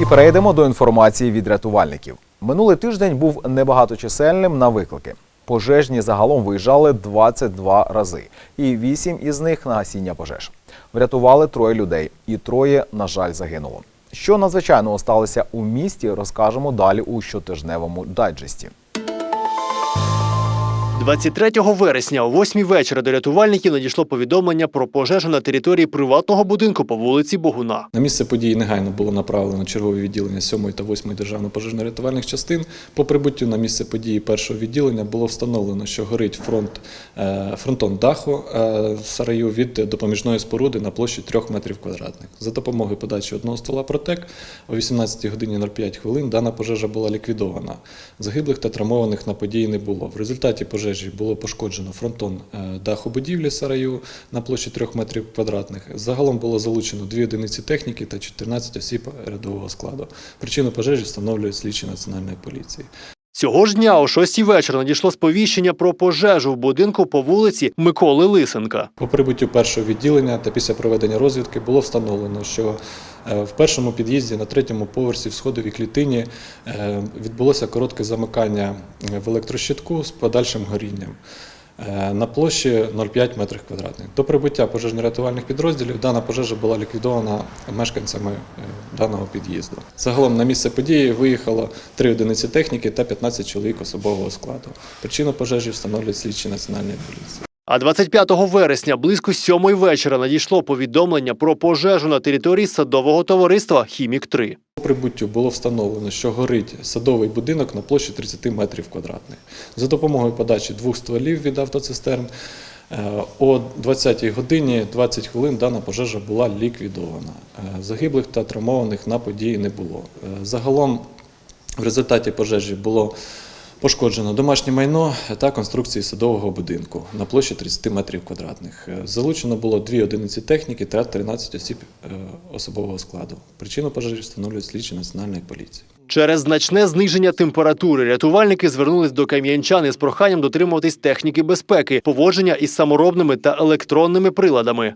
І перейдемо до інформації від рятувальників. Минулий тиждень був небагаточисельним на виклики. Пожежні загалом виїжджали 22 рази, і 8 із них на гасіння пожеж. Врятували троє людей, і троє, на жаль, загинуло. Що надзвичайного сталося у місті, розкажемо далі у щотижневому дайджесті. 23 вересня о 8 вечора до рятувальників надійшло повідомлення про пожежу на території приватного будинку по вулиці Богуна. На місце події негайно було направлено чергове відділення 7 та 8 державно-пожежно-рятувальних частин. По прибуттю на місце події першого відділення було встановлено, що горить фронт, е, фронтон даху е, сараю від допоміжної споруди на площі 3 метрів квадратних. За допомогою подачі одного ствола протек о 18 годині 05 хвилин дана пожежа була ліквідована. Загиблих та травмованих на події не було. В результаті пожежі було пошкоджено фронтон е, даху будівлі сараю на площі 3 метрів квадратних. Загалом було залучено дві одиниці техніки та 14 осіб рядового складу. Причину пожежі встановлюють слідчі національної поліції. Цього ж дня о 6 вечора надійшло сповіщення про пожежу в будинку по вулиці Миколи Лисенка. По прибуттю першого відділення та після проведення розвідки було встановлено, що в першому під'їзді на третьому поверсі в сходовій клітині е, відбулося коротке замикання е, в електрощитку з подальшим горінням. е, На площі 0,5 метрів квадратних. До прибуття пожежно-рятувальних підрозділів дана пожежа була ліквідована мешканцями е, даного під'їзду. Загалом на місце події виїхало 3 одиниці техніки та 15 чоловік особового складу. Причину пожежі встановлюють слідчі національної поліції. А 25 вересня близько 7 вечора надійшло повідомлення про пожежу на території садового товариства Хімік 3 По прибуттю було встановлено, що горить садовий будинок на площі 30 метрів квадратних. За допомогою подачі двох стволів від автоцистерн е, о 20 годині 20 хвилин дана пожежа була ліквідована. Е, Загиблих та травмованих на події не було. Е, Загалом в результаті пожежі було Пошкоджено домашнє майно та конструкції садового будинку на площі 30 метрів квадратних. Е, Залучено було дві одиниці техніки та 13 осіб е, особового складу. Причину пожежі встановлюють слідчі національної поліції. Через значне зниження температури рятувальники звернулись до кам'янчан із проханням дотримуватись техніки безпеки, поводження із саморобними та електронними приладами.